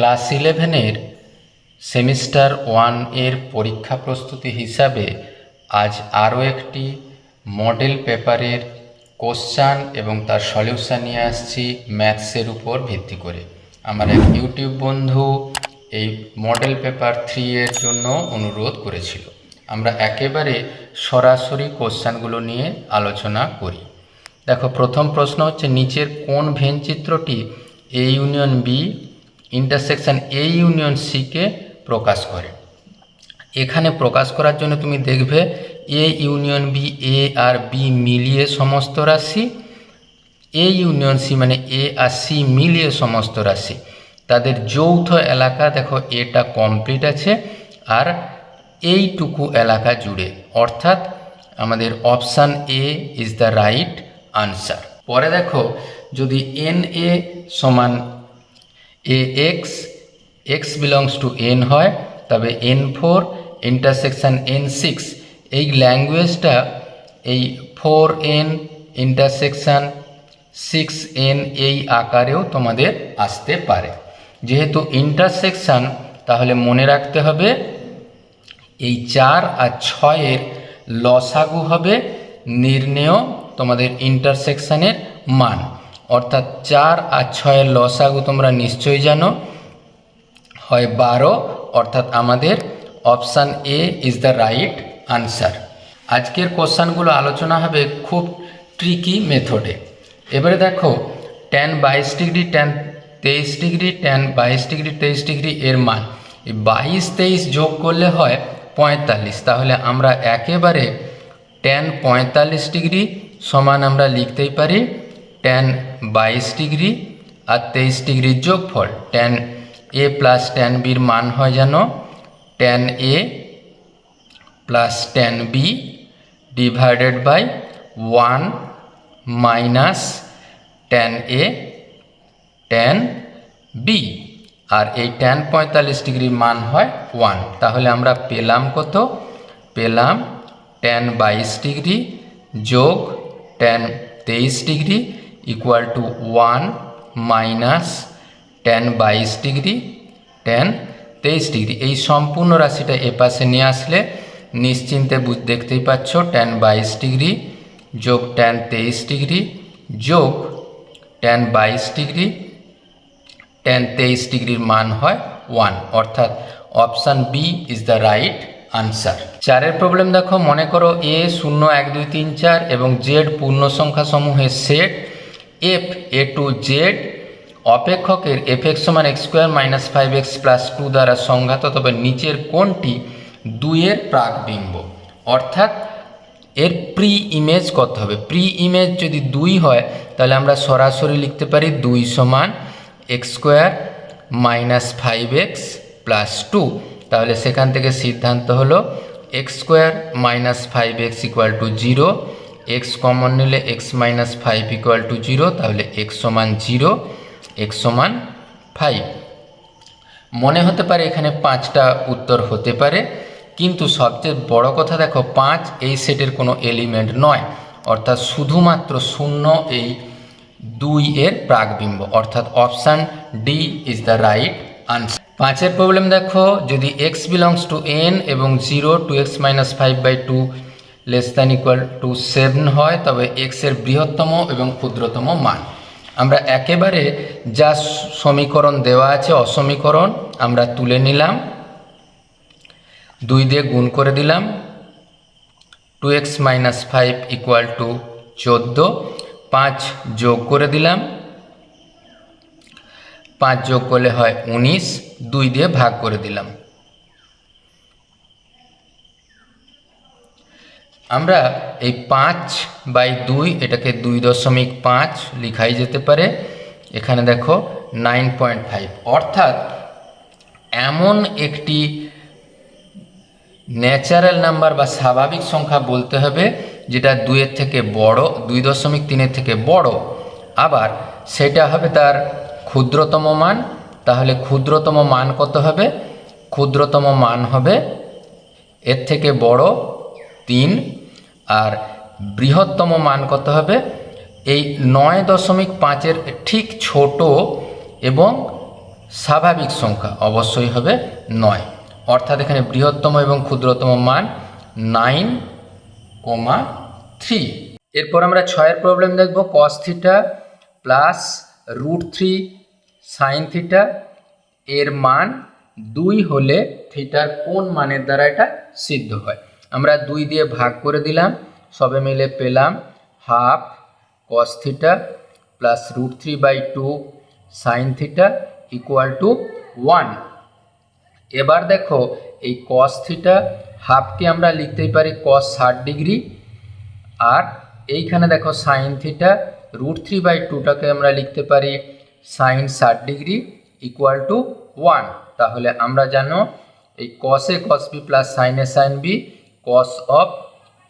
Class ইলেভেনের semester ওয়ানের পরীক্ষা প্রস্তুতি হিসাবে আজ আরও একটি মডেল পেপারের কোশ্চান এবং তার সলিউশন নিয়ে আসছি ম্যাথসের উপর ভিত্তি করে। আমার এক ইউটিউব বন্ধু এই মডেল পেপার থ্রি এর জন্য অনুরোধ করেছিল। আমরা একেবারে সরাসরি কোশ্চানগুলো নিয়ে আলোচনা করি। দেখো, প্রথম প্রশ্ন হচ্ছে, নিচের কোন ভেন চিত্রটি A union B intersection A union সিকে প্রকাশ করে। এখানে প্রকাশ করার জন্য তুমি দেখবে এ ইউনিয়ন বি এ আর বি মিলিয়ে সমস্ত রাশি। এ ইউনিয়ন সি মানে এ আর সি মিলিয়ে সমস্ত রাশি। তাদের যৌথ এলাকা দেখো এটা কমপ্লিট আছে আর এইটুকু এলাকা জুড়ে। অর্থাৎ আমাদের option A is the right answer পরে দেখো, যদি এন এ সমান A x x belongs to N হয়, তবে N four intersection N six এই ল্যাঙ্গুয়েজটা এই four N intersection six N এই আকারেও তোমাদের আসতে পারে। যেহেতু ইন্টারসেকশন তাহলে মনে রাখতে হবে, এই চার আর ছয়ের লসাগু হবে, নির্ণেয় তোমাদের ইন্টারসেকশনের মান। অর্থাৎ চার আর ছয়ের লসাগু তোমরা নিশ্চয়ই জানো। হয় বারো, অর্থাৎ আমাদের option A is the right answer আজকের কোশ্চানগুলো আলোচনা হবে খুব ট্রিকি মেথডে এবারে দেখো টেন বাইশ ডিগ্রি টেন তেইশ ডিগ্রি টেন বাইশ ডিগ্রি, তেইশ ডিগ্রি এর মান। বাইশ, তেইশ যোগ করলে হয় পঁয়তাল্লিশ। তাহলে আমরা একেবারে টেন পঁয়তাল্লিশ ডিগ্রি সমান আমরা লিখতেই পারি। টেন বাইশ ডিগ্রি আর তেইশ ডিগ্রির যোগফল টেন এ প্লাস টেন বির মান হয় যেন tan A plus tan B divided by one minus tan A tan B আর এই টেন পঁয়তাল্লিশ ডিগ্রির মান হয় ওয়ান তাহলে আমরা পেলাম কত? পেলাম টেন বাইশ ডিগ্রি যোগ টেন তেইশ degree equal to one minus tan বাইশ ডিগ্রি টেন তেইশ ডিগ্রি। এই সম্পূর্ণ রাশিটা এপাশে নিয়ে আসলে নিশ্চিন্তে বুঝ, দেখতেই পাচ্ছ টেন বাইশ ডিগ্রি যোগ টেন তেইশ ডিগ্রি যোগ টেন বাইশ ডিগ্রি টেন তেইশ ডিগ্রির মান হয় ওয়ান অর্থাৎ option B is the right answer চারের প্রবলেম দেখো, মনে করো এ শূন্য, এক, দুই, তিন, চার এবং জেড পূর্ণ সংখ্যা সমূহের set F A to Z অপেক্ষকের F x সমান x square minus five x plus two দ্বারা সংঘাত তবে নিচের কোনটি দুইয়ের প্রাকবিম্ব। অর্থাৎ এর প্রি ইমেজ কত হবে? প্রি ইমেজ যদি দুই হয়, তাহলে আমরা সরাসরি লিখতে পারি দুই সমান x square minus five x plus two তাহলে সেখান থেকে সিদ্ধান্ত হলো x square minus five x equal to zero x common নিলে x minus five equal to zero তাহলে এক্স সমান জিরো এক্স সমান ফাইভ মনে হতে পারে এখানে পাঁচটা উত্তর হতে পারে, কিন্তু সবচেয়ে বড় কথা দেখো, পাঁচ এই সেটের কোনো এলিমেন্ট নয়, অর্থাৎ শুধুমাত্র শূন্য এই দুই এর প্রাকবিম্ব অর্থাৎ option D is the right answer পাঁচের প্রবলেম দেখো, যদি এক্স বিলংস টু এন এবং zero to x minus five by two less than equal to seven হয়, তবে এক্সের বৃহত্তম এবং ক্ষুদ্রতম মান। আমরা একেবারে যা সমীকরণ দেওয়া আছে, অসমীকরণ, আমরা তুলে নিলাম। দুই দিয়ে গুণ করে দিলাম। Two x minus five equal to চোদ্দ। পাঁচ যোগ করে দিলাম। পাঁচ যোগ করলে হয় উনিশ। দুই দিয়ে ভাগ করে দিলাম। আমরা এই পাঁচ বাই দুই এটাকে দুই দশমিক পাঁচ লিখাই যেতে পারে। এখানে দেখো নাইন পয়েন্ট ফাইভ। অর্থাৎ এমন একটি ন্যাচারাল নাম্বার বা স্বাভাবিক সংখ্যা বলতে হবে যেটা দুইয়ের থেকে বড়, দুই দশমিক তিনের থেকে বড়। আবার সেটা হবে তার ক্ষুদ্রতম মান। তাহলে ক্ষুদ্রতম মান কত হবে? ক্ষুদ্রতম মান হবে এর থেকে বড় তিন আর বৃহত্তম মান কত হবে? এই নয় দশমিক পাঁচের ঠিক ছোট এবং স্বাভাবিক সংখ্যা অবশ্যই হবে নয়। অর্থাৎ এখানে বৃহত্তম এবং ক্ষুদ্রতম মান নাইন কমা থ্রি। এরপর আমরা ছয়ের প্রবলেম দেখব। Cos theta plus root three sine theta এর মান দুই হলে থিটার কোন মানের দ্বারা এটা সিদ্ধ হয়? আমরা দুই দিয়ে ভাগ করে দিলাম, সবে মিলে পেলাম half cos theta plus root three by two sine theta equal to one এবার দেখো, এই কস থিটা হাফকে আমরা লিখতেই পারি কস ষাট ডিগ্রি, আর এইখানে দেখো sine theta root three by টুটাকে আমরা লিখতে পারি সাইন ষাট ডিগ্রি ইকুয়াল টু ওয়ান তাহলে আমরা জানো এই কসে কস বি প্লাস সাইনে sine B cos of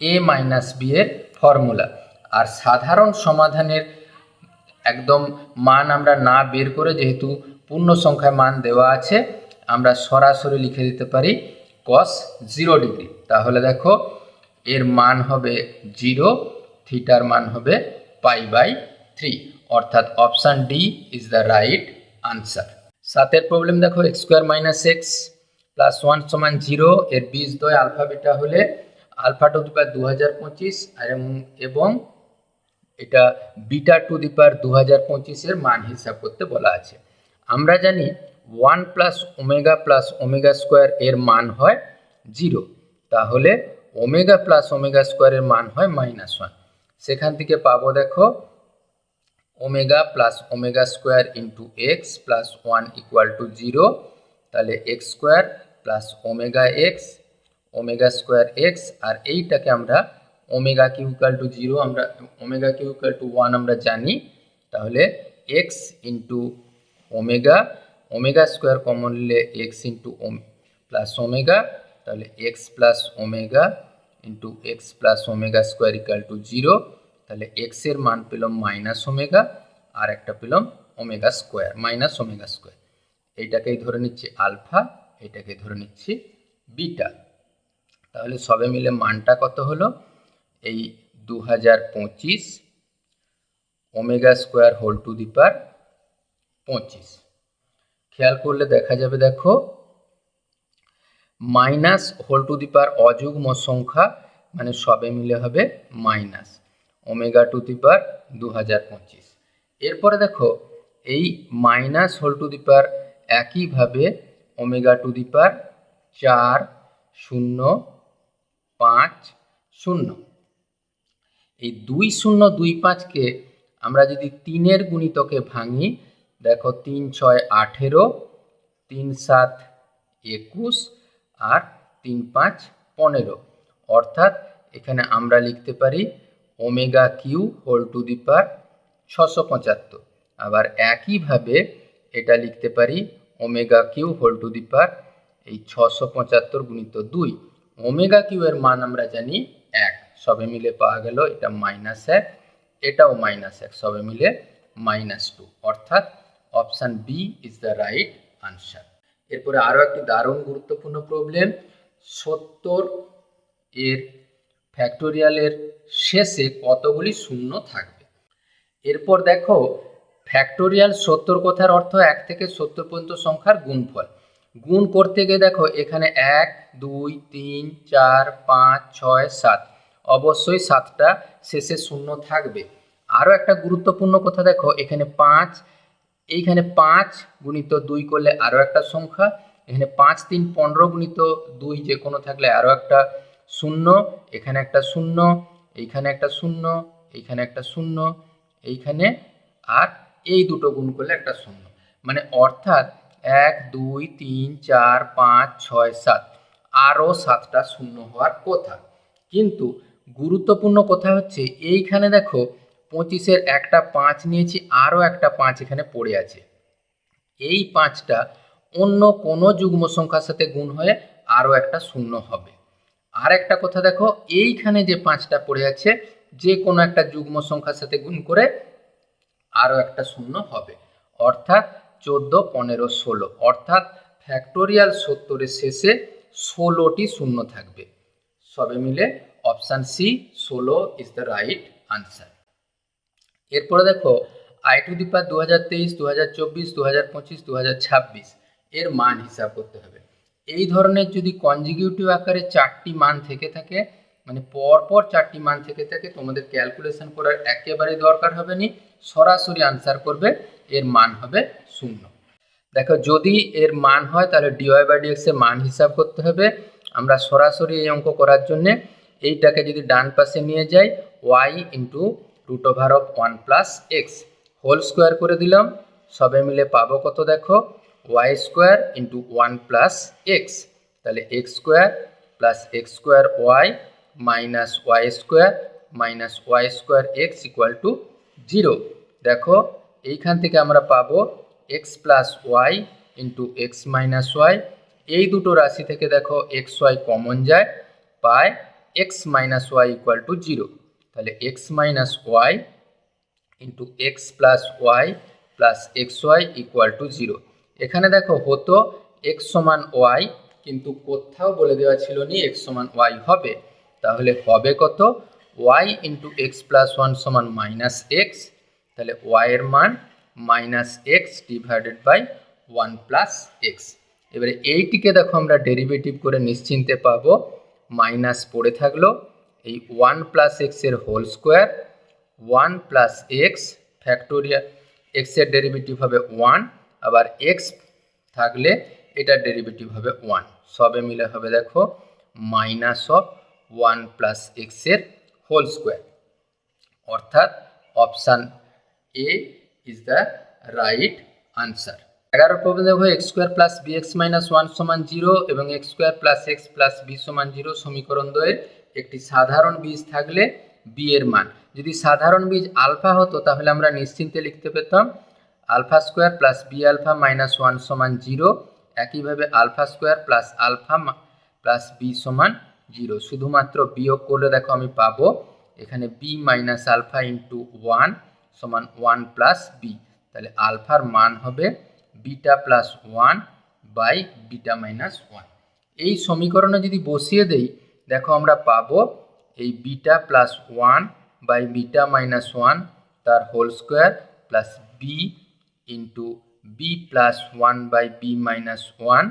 A minus B এর ফর্মুলা আর সাধারণ সমাধানের একদম মান আমরা না বের করে যেহেতু পূর্ণ সংখ্যায় মান দেওয়া আছে, আমরা সরাসরি লিখে দিতে পারি কস জিরো ডিগ্রি তাহলে দেখো, এর মান হবে জিরো থিটার মান হবে পাই বাই থ্রি অর্থাৎ option D is the right answer সাতের প্রবলেম দেখো x square minus x plus one সমান জিরো এর বীজ দয় আলফা বিটা হলে আলফা টু দি দু হাজার পঁচিশ এবং এটা বিটা টু দি পাওয়ার দু হাজার পঁচিশের মান হিসাব করতে বলা আছে। আমরা জানি one plus omega plus omega square এর মান হয় জিরো তাহলে ওমেগা প্লাস ওমেগা স্কোয়ারের মান হয় মাইনাস ওয়ান সেখান থেকে পাবো দেখো omega plus omega square into x plus one equal to zero তাহলে x square omega x omega square x আর এইটাকে আমরা ওমেগা কিউ টু জিরো আমরা ওমেগা কিউ টু ওয়ান আমরা জানি। তাহলে x into omega omega square common নিলে x into omega plus omega তাহলে x plus omega into x plus omega square equal to zero তাহলে এক্সের মান পেলাম মাইনাস ওমেগা আর একটা পেলাম omega square minus omega square এইটাকেই ধরে নিচ্ছি আলফা এইটাকে ধরে নিচ্ছি বিটা। তাহলে সবে মিলে মানটা কত হলো? এই দু হাজার পঁচিশ omega square whole to the power পঁচিশ। খেয়াল করলে দেখা যাবে, দেখো, minus whole to the power অযুগ্ম সংখ্যা মানে সবে মিলে হবে minus omega to the power দু হাজার পঁচিশ। এরপরে দেখো, এই minus whole to the power একইভাবে ওমেগা টু দি পার চার শূন্য পাঁচ শূন্য। এই দুই শূন্য দুই পাঁচকে আমরা যদি তিনের গুণিতকে ভাঙি, দেখো তিন ছয় আঠেরো, তিন সাত একুশ আর তিন পাঁচ পনেরো। অর্থাৎ এখানে আমরা লিখতে পারি omega cube whole to the power ছশো পঁচাত্তর। আবার একইভাবে এটা লিখতে পারি omega cube whole to the power এই ছশো পঁচাত্তর গুণিত দুই। ওমেগা কিউ এর মান আমরা জানি এক। সবে মিলে পাওয়া গেল, এটা মাইনাস এক। এটাও মাইনাস এক, সবে মিলে মাইনাস টু অর্থাৎ option B is the right answer এরপরে আরও একটি দারুণ গুরুত্বপূর্ণ প্রবলেম সত্তর এর ফ্যাক্টোরিয়ালের শেষে কতগুলি শূন্য থাকবে? এরপর দেখো ফ্যাক্টোরিয়াল সত্তর কথার অর্থ এক থেকে সত্তর পর্যন্ত সংখ্যার গুণফল। গুণ করতে গিয়ে দেখো, এখানে এক, দুই, তিন, চার, পাঁচ, ছয়, সাত। অবশ্যই সাতটা শেষে শূন্য থাকবে। আরও একটা গুরুত্বপূর্ণ কথা দেখো, এখানে পাঁচ, এইখানে পাঁচ গুণিত দুই করলে আরও একটা সংখ্যা। এখানে পাঁচ, তিন, পনেরো গুণিত দুই যে কোনো থাকলে আরও একটা শূন্য। এখানে একটা শূন্য, এইখানে একটা শূন্য, এইখানে একটা শূন্য, এইখানে আর এই দুটো গুণ করলে একটা শূন্য। মানে অর্থাৎ এক, দুই, তিন, চার, পাঁচ, ছয়, সাত। আরও সাতটা শূন্য হওয়ার কথা। কিন্তু গুরুত্বপূর্ণ কথা হচ্ছে, এইখানে দেখো পঁচিশের একটা পাঁচ নিয়েছি, আরও একটা পাঁচ এখানে পড়ে আছে। এই পাঁচটা অন্য কোনো যুগ্ম সংখ্যার সাথে গুণ হয়ে আরও একটা শূন্য হবে। আর একটা কথা দেখো, এইখানে যে পাঁচটা পড়ে আছে, যে কোনো একটা যুগ্ম সংখ্যার সাথে গুণ করে আরও একটা শূন্য হবে। অর্থাৎ চোদ্দ, পনেরো, ষোলো। অর্থাৎ ফ্যাক্টোরিয়াল সত্তরের শেষে ষোলোটি শূন্য থাকবে। সবে মিলে অপশান সি ষোলো ইজ দ্য রাইট আনসার এরপরে দেখো আই টু দি পাওয়ার দু হাজার তেইশ দু হাজার চব্বিশ দু হাজার পঁচিশ দু হাজার ছাব্বিশ, এর মান হিসাব করতে হবে। এই ধরনের যদি কনজিকিউটিভ আকারে চারটি মান থেকে থাকে মানে পরপর চারটি মান থেকে থাকে, তোমাদের ক্যালকুলেশন করার একেবারেই দরকার হবে না। সরাসরি আনসার করবে, এর মান হবে শূন্য। দেখো, যদি এর মান হয়, তাহলে ডিওয়াই বাই ডিএক্স এর মান হিসাব করতে হবে। আমরা সরাসরি এই অঙ্ক করার জন্যে এইটাকে যদি ডান পাশে নিয়ে যাই y into root over of one plus x whole square করে দিলাম। সবে মিলে পাবো কত দেখো? Y square into one plus x তাহলে x square plus x square y minus y square minus y square x equal to zero. দেখো, এইখান থেকে আমরা পাবো x plus y into x minus y এই দুটো রাশি থেকে দেখো এক্স ওয়াই কমন যায় পায় x minus y equal to zero তাহলে x minus y into x plus y plus x y equal to zero এখানে দেখো হতো এক্স সমান ওয়াই কিন্তু কোথাও বলে দেওয়া ছিল নি এক্স সমান ওয়াই হবে। তাহলে হবে কত? Y into x plus one সমান মাইনাস এক্স তাহলে ওয়াই এর মান minus x divided by one plus x এবারে এইটিকে দেখো আমরা ডেরিভেটিভ করে নিশ্চিন্তে পাবো মাইনাস পড়ে থাকল এই ওয়ান প্লাস এক্সের whole square one plus x factorial এক্সের ডেরিভেটিভ হবে ওয়ান আবার এক্স থাকলে এটার ডেরিভেটিভ হবে ওয়ান সবে মিলে হবে দেখো মাইনাস অফ ওয়ান প্লাস এক্সের হোল স্কোয়ার অর্থাৎ option A is the right answer এগারো প্রবলেম দেখো x square plus B x minus one সমান জিরো এবং x square plus x plus B সমান জিরো সমীকরণ দ্বয়ের একটি সাধারণ বীজ থাকলে বি এর মান। যদি সাধারণ বীজ আলফা হতো, তাহলে আমরা নিশ্চিন্তে লিখতে পেতাম alpha square plus B alpha minus one সমান জিরো একইভাবে alpha square plus alpha plus B সমান জিরো। শুধুমাত্র বিয়োগ করলে দেখো আমি পাবো এখানে B minus alpha into one সমান ওয়ান প্লাস বি তাহলে আলফার মান হবে beta plus one by beta minus one এই সমীকরণে যদি বসিয়ে দেই, দেখো আমরা পাবো এই beta plus one by beta minus one তার whole square plus B into B plus one by B minus one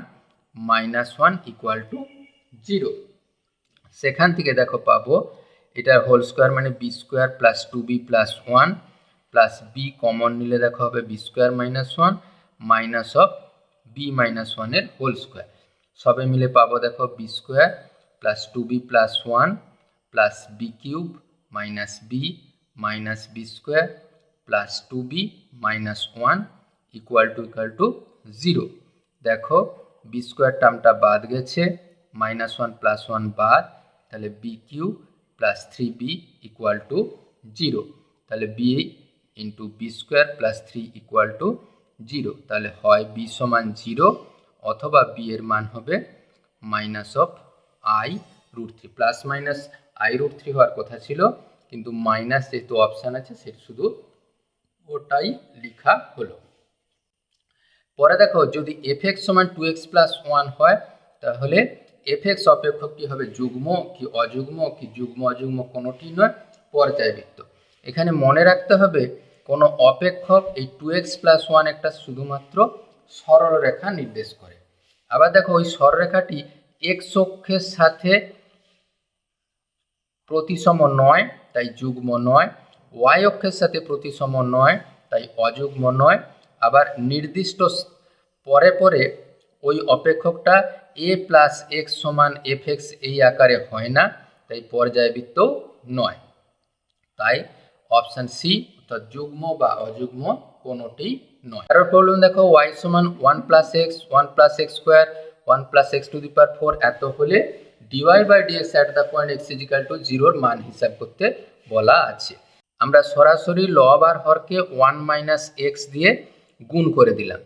minus one equal to zero সেখান থেকে দেখো পাবো এটার হোল স্কোয়ার মানে B square plus two B plus one plus B common নিলে দেখো হবে B square minus one minus of B minus ওয়ানের হোল স্কোয়ার সবে মিলে পাবো দেখো B square plus two B plus one plus B cube minus B minus B square plus two B minus one equal to equal to zero দেখো B square টার্মটা বাদ গেছে minus one plus one বাদ তাহলে B cube plus three B equal to zero তাহলে B into B square plus three equal to zero তাহলে হয় B সমান জিরো অথবা বি এর মান হবে minus of I root three plus minus I root three হওয়ার কথা ছিল, কিন্তু মাইনাস যেহেতু অপশান আছে, সেটা শুধু ওটাই লেখা হলো। পরে দেখো, যদি এফ এক্স সমান টু এক্স প্লাস ওয়ান হয়, তাহলে এফ এক্স অপেক্ষকটি হবে যুগ্ম কি অযুগ্ম, কি যুগ্ম অযুগ্ম কোনোটি নয়, পর্যায়বৃত্ত। এখানে মনে রাখতে হবে, কোনো অপেক্ষক এই টু এক্স প্লাস ওয়ান একটা শুধুমাত্র সরলরেখা নির্দেশ করে। আবার দেখো, ওই সরলরেখাটি এক্স অক্ষের সাথে প্রতিসম নয়, তাই যুগ্ম নয়। ওয়াই অক্ষের সাথে প্রতিসম নয়, তাই অযুগ্ম নয়। আবার নির্দিষ্ট পরে পরে ওই অপেক্ষকটা এ প্লাস এক্স সমান এফ এক্স এই আকারে হয় না, তাই পর্যায়বৃত্ত নয়। তাই অপশান সি অর্থাৎ যুগ্ম বা অযুগ্ম কোনোটি নয়। আরও প্রবলেম দেখো ওয়াই সমান one plus X one plus X square one plus X to the power four এত হলে dy by dx at the point X equal to জিরোর মান হিসাব করতে বলা আছে। আমরা সরাসরি লব আর হরকে ওয়ান মাইনাস এক্স দিয়ে গুণ করে দিলাম।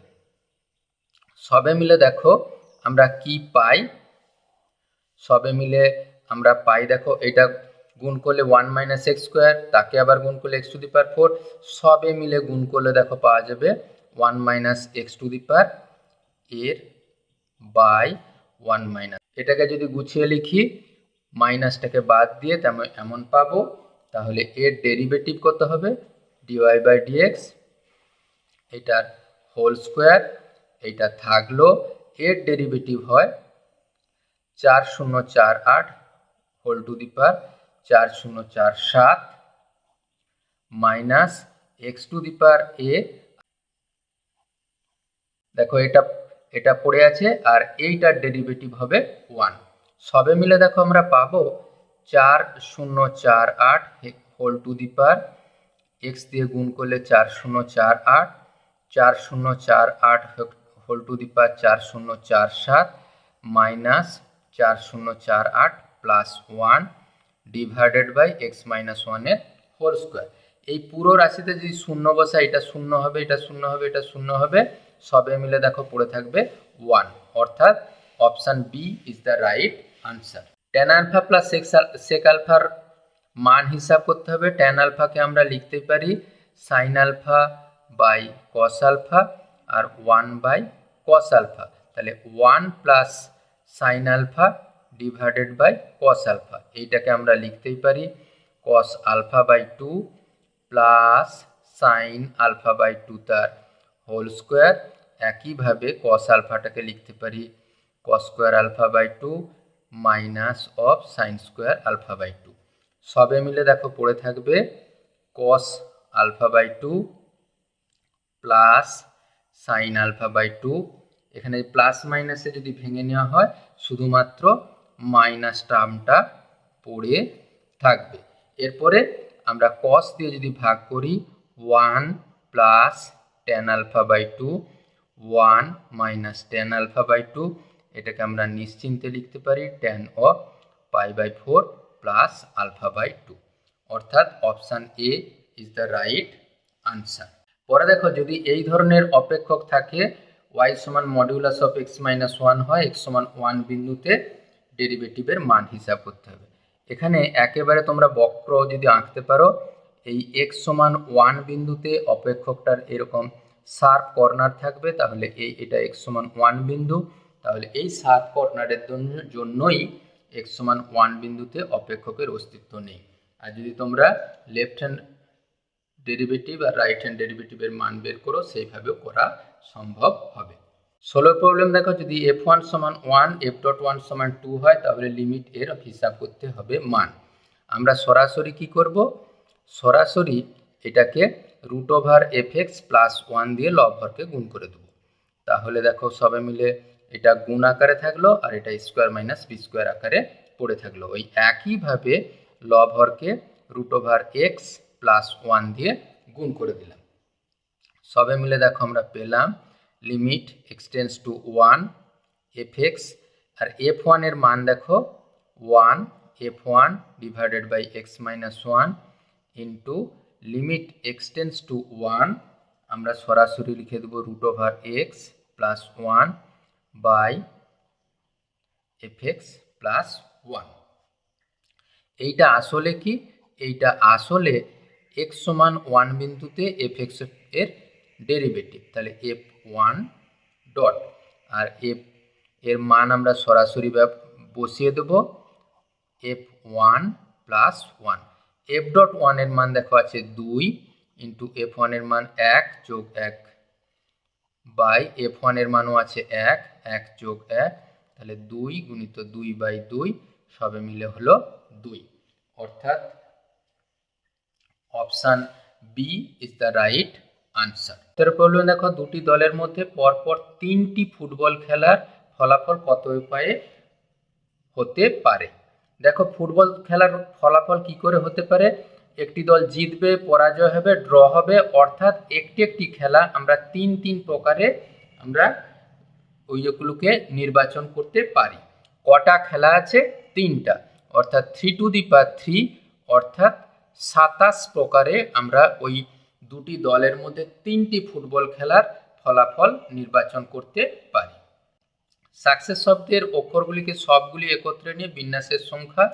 সবে মিলে দেখো আমরা কি পাই? সবে মিলে আমরা পাই, দেখো, এটা গুণ করলে ওয়ান মাইনাস এক্স স্কোয়ার তাকে আবার গুণ করলে X to the power four সবে মিলে গুণ করলে দেখো পাওয়া যাবে one minus X to the power এর বাই ওয়ান মাইনাস এটাকে যদি গুছিয়ে লিখি মাইনাসটাকে বাদ দিয়ে তেমন, এমন পাবো, তাহলে এর ডেরিভেটিভ কত হবে? D Y by D X এটার হোল স্কোয়ার এইটা থাকল এর ডেরিভেটিভ হয় চার শূন্য চার আট হোল টু দি পার চার শূন্য চার সাত minus X to the power এ। দেখো এটা এটা পড়ে আছে আর এইটার ডেরিভেটিভ হবে ওয়ান। সবে মিলে দেখো আমরা পাবো চার শূন্য চার আট whole to the power X দিয়ে গুণ করলে চার শূন্য চার আট, চার শূন্য চার আট হোল টু দি পার চার শূন্য চার সাত মাইনাস চার শূন্য চার আট plus one divided by X minus ওয়ানের হোল স্কোয়ার এই পুরো রাশিতে যদি শূন্য বসা এটা শূন্য হবে, এটা শূন্য হবে, এটা শূন্য হবে, সবে মিলে দেখো পড়ে থাকবে ওয়ান অর্থাৎ option B is the right answer tan alpha plus sec আলফার মান হিসাব করতে হবে। ট্যান আলফাকে আমরা লিখতে পারি sine alpha by cos alpha R one by cos alpha তাহলে one plus sine alpha divided by cos alpha এইটাকে আমরা লিখতেই পারি cos alpha by two plus sine alpha by two তার হোল স্কোয়ার একইভাবে কস আলফাটাকে লিখতে পারি cos square alpha by two minus of sine square alpha by two সবে মিলে দেখো পড়ে থাকবে cos alpha by two plus sine alpha by two এখানে প্লাস মাইনাসে যদি ভেঙে নেওয়া হয়, শুধুমাত্র মাইনাস টার্মটা পড়ে থাকবে। এরপরে আমরা কস দিয়ে যদি ভাগ করি one plus tan alpha by two one minus tan alpha by two এটাকে আমরা নিশ্চিন্তে লিখতে পারি tan of pi by four plus alpha by two অর্থাৎ option A is the right answer পরে দেখো যদি এই ধরনের অপেক্ষক থাকে ওয়াই সমান modulus of X minus one হয় এক্স সমান ওয়ান বিন্দুতে ডেরিভেটিভের মান হিসাব করতে হবে। এখানে একেবারে তোমরা বক্র যদি আঁকতে পারো, এই এক্স সমান ওয়ান বিন্দুতে অপেক্ষকটার এরকম শার্প কর্নার থাকবে, তাহলে এই এটা এক্স সমান ওয়ান বিন্দু, তাহলে এই শার্প কর্নারের জন্যই এক্স সমান ওয়ান বিন্দুতে অপেক্ষকের অস্তিত্ব নেই। আর যদি তোমরা লেফট হ্যান্ড ডেরিভেটিভ আর রাইট হ্যান্ড ডেরিভেটিভের মান বের করো, সেইভাবেও করা সম্ভব হবে। ষোলো প্রবলেম দেখো, যদি এফ ওয়ান সমান ওয়ান এফ ডট ওয়ান সমান টু হয়, তাহলে লিমিট এর হিসাব করতে হবে মান। আমরা সরাসরি কি করব? সরাসরি এটাকে root over F X plus one দিয়ে লবহরকে গুণ করে দেবো। তাহলে দেখো, সবে মিলে এটা গুণ আকারে থাকল আর এটা স্কোয়ার মাইনাস বি স্কোয়ার আকারে পড়ে থাকল। ওই একইভাবে লবহরকে root over X plus one দিয়ে গুণ করে দিলাম। সবে মিলে দেখো আমরা পেলাম limit X tends to one F X R F ওয়ানের মান দেখো one F one divided by X minus one into limit X tends to one আমরা সরাসরি লিখে দেবো root over X plus one by F X plus one এইটা আসলে কি? এইটা আসলে এক্স সমান ওয়ান বিন্দুতে এফ এক্সের ডেরিভেটিভ তাহলে এফ ওয়ান ডট আর এফ এর মান আমরা সরাসরি বসিয়ে দেব F one plus one F dot ওয়ানের মান দেখো আছে দুই ইন্টু এফ ওয়ানের মান এক যোগ এক বাই এফ ওয়ানের মানও আছে এক এক যোগ এক, তাহলে দুই গুণিত দুই বাই দুই, সবে মিলে হলো দুই। অর্থাৎ option B is the right answer. তেরো প্রবলেম দেখো, দুটি দলের মধ্যে পরপর তিনটি ফুটবল খেলার ফলাফল কত উপায়ে হতে পারে? দেখো, ফুটবল খেলার ফলাফল কি করে হতে পারে? একটি দল জিতবে, পরাজয় হবে, ড্র হবে, অর্থাৎ একটি একটি খেলা আমরা তিন তিন প্রকারে আমরা ওইগুলোকে নির্বাচন করতে পারি। কটা খেলা আছে? তিনটা। অর্থাৎ three to the power three অর্থাৎ সাতাশ প্রকারে আমরা ওই দুটি দলের মধ্যে তিনটি ফুটবল খেলার ফলাফল নির্বাচন করতে পারি। সাকসেস শব্দের অক্ষরগুলিকে সবগুলি একত্রে নিয়ে বিন্যাসের সংখ্যা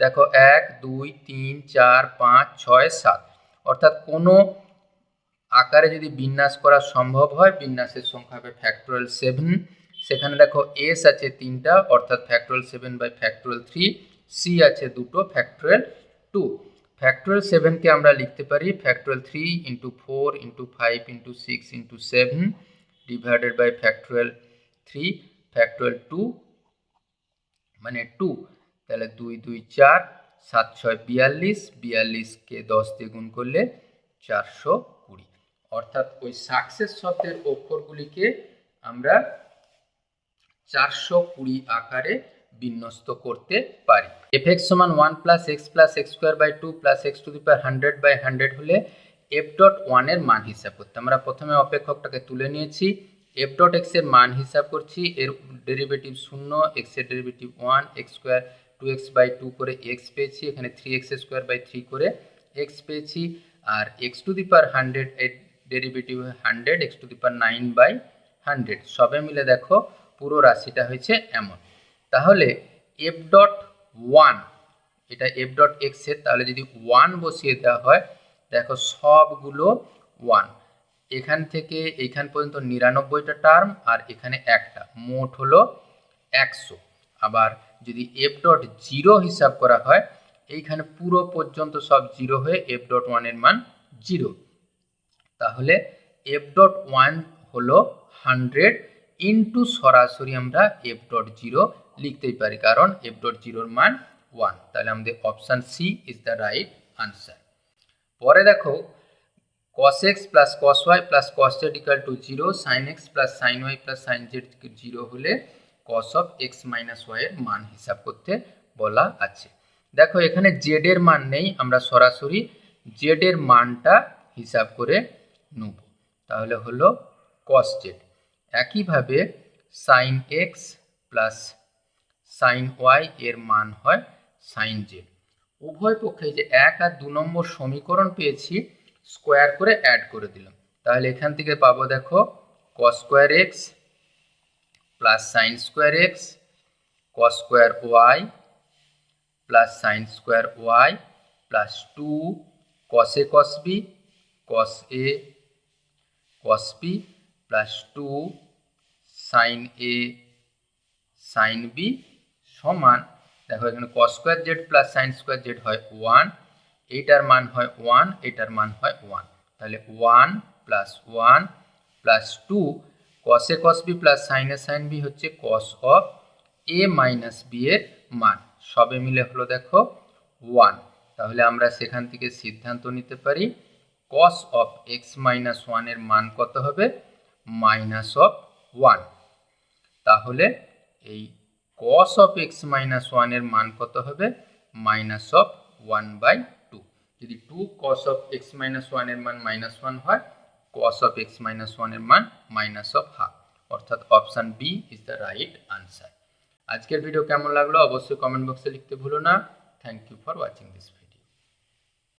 দেখো এক, দুই, তিন, চার, পাঁচ, ছয়, সাত। অর্থাৎ কোনো আকারে যদি বিন্যাস করা সম্ভব হয়, বিন্যাসের সংখ্যা হবে ফ্যাক্টোরিয়াল সেভেন সেখানে দেখো এস আছে তিনটা, অর্থাৎ factorial seven by factorial three C আছে দুটো ফ্যাক্টোরিয়াল টু ফ্যাক্টোরিয়াল সেভেনকে আমরা লিখতে পারি factorial three into four into five into six into seven divided by factorial three factorial two মানে টু তাহলে দুই দুই, চার, সাত, ছয়, বিয়াল্লিশ বিয়াল্লিশকে দশ দিয়ে গুণ করলে চারশো কুড়ি। অর্থাৎ ওই সাকসেস শব্দের অক্ষরগুলিকে আমরা চারশো কুড়ি আকারে বিন্যস্ত করতে পারি। এফ এক্স সমান one plus X plus X square by two plus X to the power hundred by hundred হলে এফ ডট ওয়ানের মান হিসাব করতে। আমরা প্রথমে অপেক্ষকটাকে তুলে নিয়েছি। এফ ডট এক্সের মান হিসাব করছি। এর ডেরিভেটিভ শূন্য এক্সের derivative one X square two X by two করে এক্স পেয়েছি। এখানে three X square by three করে এক্স পেয়েছি। আর X to the power hundred এর derivative hundred X to the power nine by hundred সবে মিলে দেখো, পুরো রাশিটা হয়েছে এমন। তাহলে এফ ডট ওয়ান এটা এফ ডট এক্সের তাহলে যদি ওয়ান বসিয়ে দেওয়া হয়, দেখো সবগুলো ওয়ান এখান থেকে এইখান পর্যন্ত নিরানব্বইটা টার্ম আর এখানে একটা, মোট হলো একশো। আবার যদি এফ ডট জিরো হিসাব করা হয়, এইখানে পুরো পর্যন্ত সব জিরো হয়ে এফ ডট ওয়ানের মান জিরো তাহলে এফ ডট ওয়ান হলো হান্ড্রেড ইন্টু সরাসরি আমরা এফ ডট জিরো লিখতেই পারি, কারণ এফ ডট জিরোর মান ওয়ান তাহলে আমাদের option C is the right answer পরে দেখো, cos x প্লাস cos y প্লাস cos z equal to zero sine X plus sine Y plus sine Z zero হলে cos of X minus Y এর মান হিসাব করতে বলা আছে। দেখো, এখানে জেড এর মান নেই, আমরা সরাসরি জেড এর মানটা হিসাব করে নেব। তাহলে হলো cos জেড একইভাবে sine X plus sine Y এর মান হয় সাইন জেড উভয় পক্ষে যে এক আর দু নম্বর সমীকরণ পেয়েছি স্কোয়ার করে অ্যাড করে দিলাম। তাহলে এখান থেকে পাবো দেখো cos square X plus sine square X cos square Y plus sine square Y plus two cos A cos B cos A cos B plus two sine A sine B সমান, দেখো এখানে cos square Z plus sine square Z হয় one এইটার মান হয় one এটার মান হয় ওয়ান তাহলে one plus one plus two কসে cos B plus সাইনে সাইন বি হচ্ছে cos of A minus B এর মান। সবে মিলে হলো দেখো ওয়ান তাহলে আমরা সেখান থেকে সিদ্ধান্ত নিতে পারি কস অফ এক্স মাইনাস ওয়ানের মান কত হবে? মাইনাস অফ ওয়ান তাহলে এই কস অফ এক্স মাইনাস ওয়ানের মান কত হবে? Minus of one by two যদি two cos of X minus ওয়ানের মান মাইনাস ওয়ান হয় কস অফ এক্স মাইনাস ওয়ানের মান মাইনাস অফ হাফ অর্থাৎ option B is the right answer আজকের ভিডিও কেমন লাগল? অবশ্যই কমেন্ট বক্সে লিখতে ভুলো না। Thank you for watching this